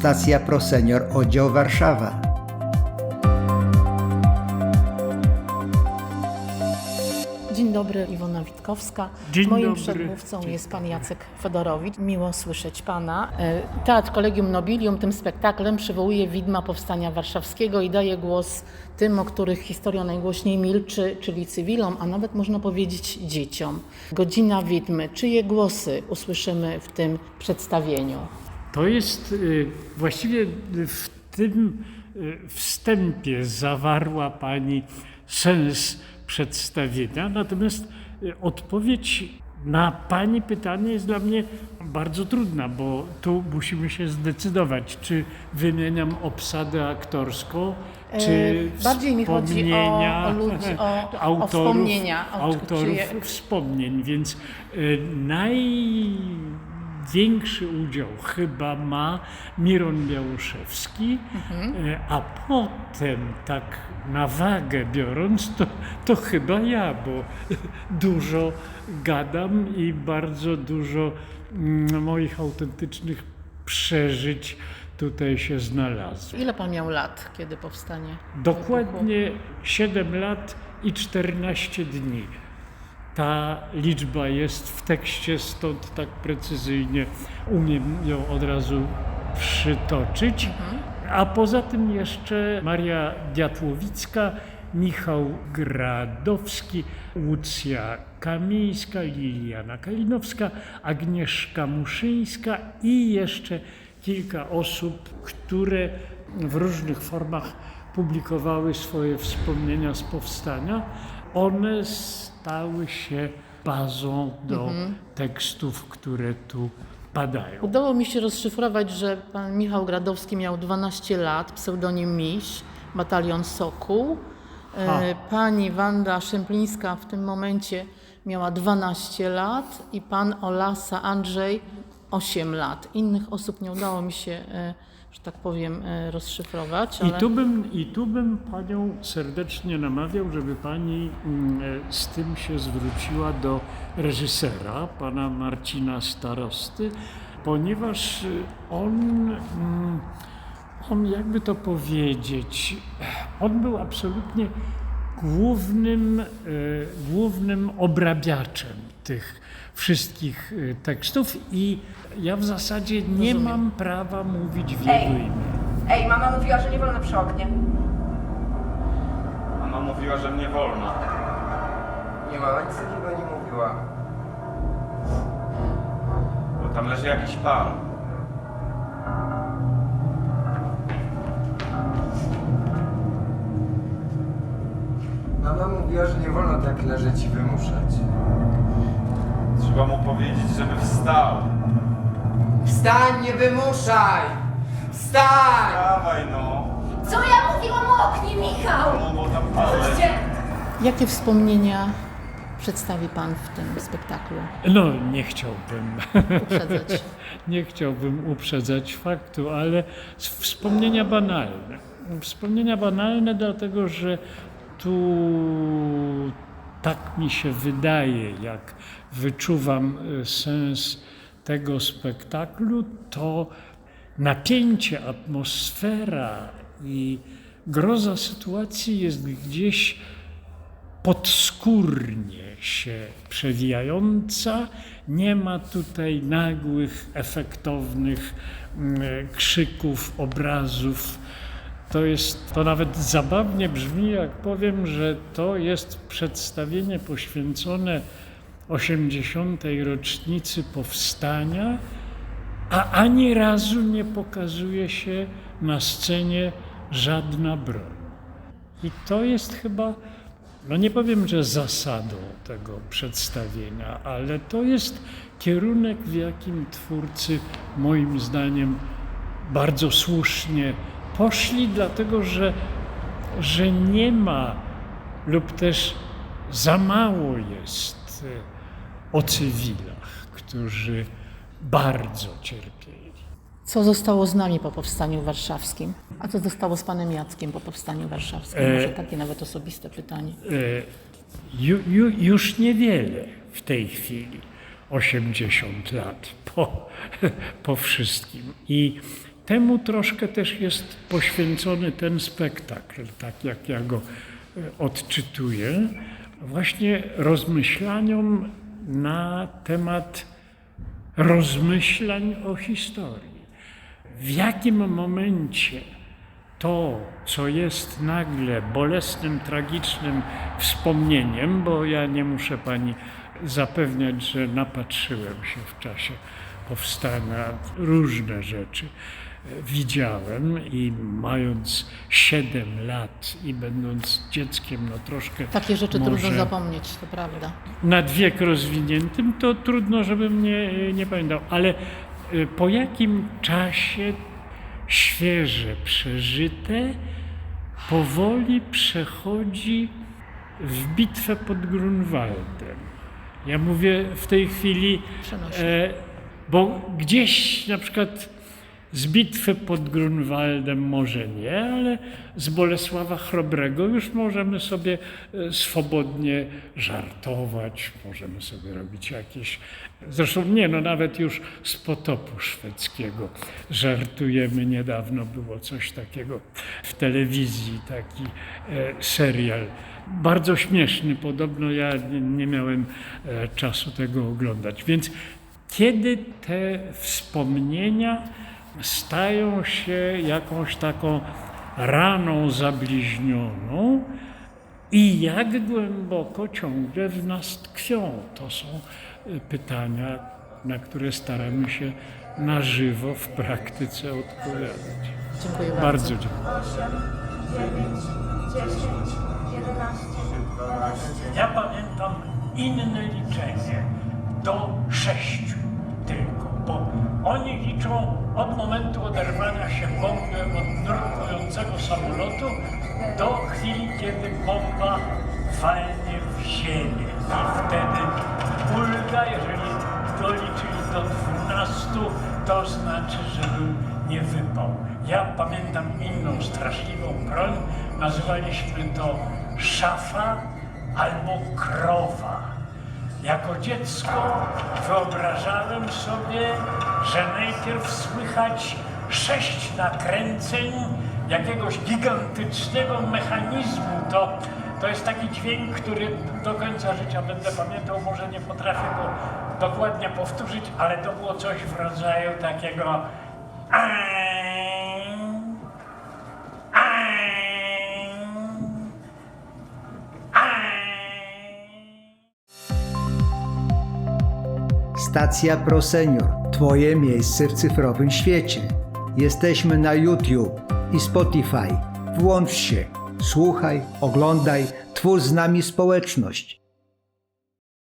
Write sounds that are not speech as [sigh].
Stacja ProSenior Oddział Warszawa. Dzień dobry, Iwona Witkowska. Dzień Moim dobry. przedmówcą Dzień jest pan Jacek Fedorowicz. Miło słyszeć pana. E, Teatr Collegium Nobilium tym spektaklem przywołuje widma Powstania Warszawskiego i daje głos tym, o których historia najgłośniej milczy, czyli cywilom, a nawet można powiedzieć dzieciom. Godzina widmy. Czyje głosy usłyszymy w tym przedstawieniu? To jest y, właściwie w tym y, wstępie zawarła Pani sens przedstawienia, natomiast y, odpowiedź na Pani pytanie jest dla mnie bardzo trudna, bo tu musimy się zdecydować, czy wymieniam obsadę aktorską, czy E, bardziej mi chodzi o- wspomnienia o [laughs] ludzi, o- o [laughs] autorów, wspomnienia, o- autorów czyje- wspomnień, więc y, największy udział chyba ma Miron Białuszewski, y, a potem tak na wagę biorąc, to, to chyba ja, bo [laughs] dużo gadam i bardzo dużo mm, moich autentycznych przeżyć tutaj się znalazło. Ile pan miał lat, kiedy powstanie? Dokładnie 7 lat i 14 dni. Ta liczba jest w tekście, stąd tak precyzyjnie umiem ją od razu przytoczyć. A poza tym jeszcze Maria Diatłowicka, Michał Gradowski, Łucja Kamińska, Liliana Kalinowska, Agnieszka Muszyńska i jeszcze kilka osób, które w różnych formach publikowały swoje wspomnienia z powstania. One stały się bazą do tekstów, które tu padają. Udało mi się rozszyfrować, że pan Michał Gradowski miał 12 lat, pseudonim Miś, batalion Sokół. E, Ha. Pani Wanda Szemplińska w tym momencie miała 12 lat i pan Olasa Andrzej 8 lat. Innych osób nie udało mi się, e, że tak powiem, e, rozszyfrować. I Ale... tu, bym, I tu bym panią serdecznie namawiał, żeby pani mm, e, z tym się zwróciła do reżysera, pana Marcina Starosty, ponieważ on, mm, on jakby to powiedzieć, on był absolutnie głównym, e, głównym obrabiaczem tych wszystkich e, tekstów i ja w zasadzie nie Rozumiem. mam prawa mówić w Ej. jego imię. Ej, mama mówiła, że nie wolno przy oknie. Mama mówiła, że mnie wolno. Nie mama nic takiego nie mówiła. Bo tam leży jakiś pan. Mówiła, że nie wolno tak leżeć i wymuszać. Trzeba mu powiedzieć, żeby wstał. Wstań, nie wymuszaj! Wstań! Dawaj no. Co ja mówiłam o oknie, Michał? No bo tam. Jakie wspomnienia przedstawi pan w tym spektaklu? No, nie chciałbym, Uprzedzać. [laughs] nie chciałbym uprzedzać faktu, ale s- wspomnienia banalne. Wspomnienia banalne, dlatego że tu tak mi się wydaje, jak wyczuwam y, sens tego spektaklu, to napięcie, atmosfera i groza sytuacji jest gdzieś podskórnie się przewijająca. Nie ma tutaj nagłych, efektownych mm, krzyków, obrazów. To jest, to nawet zabawnie brzmi, jak powiem, że to jest przedstawienie poświęcone 80. rocznicy powstania, a ani razu nie pokazuje się na scenie żadna broń. I to jest chyba, no nie powiem, że zasadą tego przedstawienia, ale to jest kierunek, w jakim twórcy, moim zdaniem, bardzo słusznie poszli, dlatego że, że nie ma lub też za mało jest e, o cywilach, którzy bardzo cierpieli. Co zostało z nami po powstaniu warszawskim? A co zostało z panem Jackiem po powstaniu warszawskim? E, Może takie nawet osobiste pytanie. E, Ju, ju, już niewiele w tej chwili, 80 lat po, [laughs] po wszystkim. I temu troszkę też jest poświęcony ten spektakl, tak jak ja go e, odczytuję, właśnie rozmyślaniom na temat rozmyślań o historii. W jakim momencie to, co jest nagle bolesnym, tragicznym wspomnieniem, bo ja nie muszę pani zapewniać, że napatrzyłem się w czasie powstania różne rzeczy. Widziałem i mając 7 lat i będąc dzieckiem, no troszkę. Takie rzeczy trudno zapomnieć, to prawda. nad wiek rozwiniętym, to trudno, żebym nie, nie pamiętał. Ale y, po jakim czasie świeże przeżyte powoli przechodzi w bitwę pod Grunwaldem. Ja mówię w tej chwili, e, bo gdzieś na przykład z bitwy pod Grunwaldem może nie, ale z Bolesława Chrobrego już możemy sobie e, swobodnie żartować, możemy sobie robić jakieś. Zresztą nie, no nawet już z potopu szwedzkiego żartujemy. Niedawno było coś takiego w telewizji, taki e, serial. Bardzo śmieszny, podobno ja nie, miałem e, czasu tego oglądać. Więc kiedy te wspomnienia stają się jakąś taką raną zabliźnioną i jak głęboko ciągle w nas tkwią. To są y, pytania, na które staramy się na żywo w praktyce odpowiadać. Dziękuję bardzo. Bardzo dziękuję. 8, 9, 10, 11, 12. Ja pamiętam inne liczenie do sześciu oni liczą od momentu oderwania się bomby od nurkującego samolotu do chwili, kiedy bomba walnie w ziemię. I wtedy ulga, jeżeli doliczyli do dwunastu, to znaczy, że był nie wypał. Ja pamiętam inną straszliwą broń, nazywaliśmy to szafa albo krowa. Jako dziecko wyobrażałem sobie, że najpierw słychać sześć nakręceń jakiegoś gigantycznego mechanizmu. To, to jest taki dźwięk, który do końca życia będę pamiętał. Może nie potrafię go dokładnie powtórzyć, ale to było coś w rodzaju takiego. Stacja Pro Senior. Twoje miejsce w cyfrowym świecie. Jesteśmy na YouTube i Spotify. Włącz się, słuchaj, oglądaj, twórz z nami społeczność.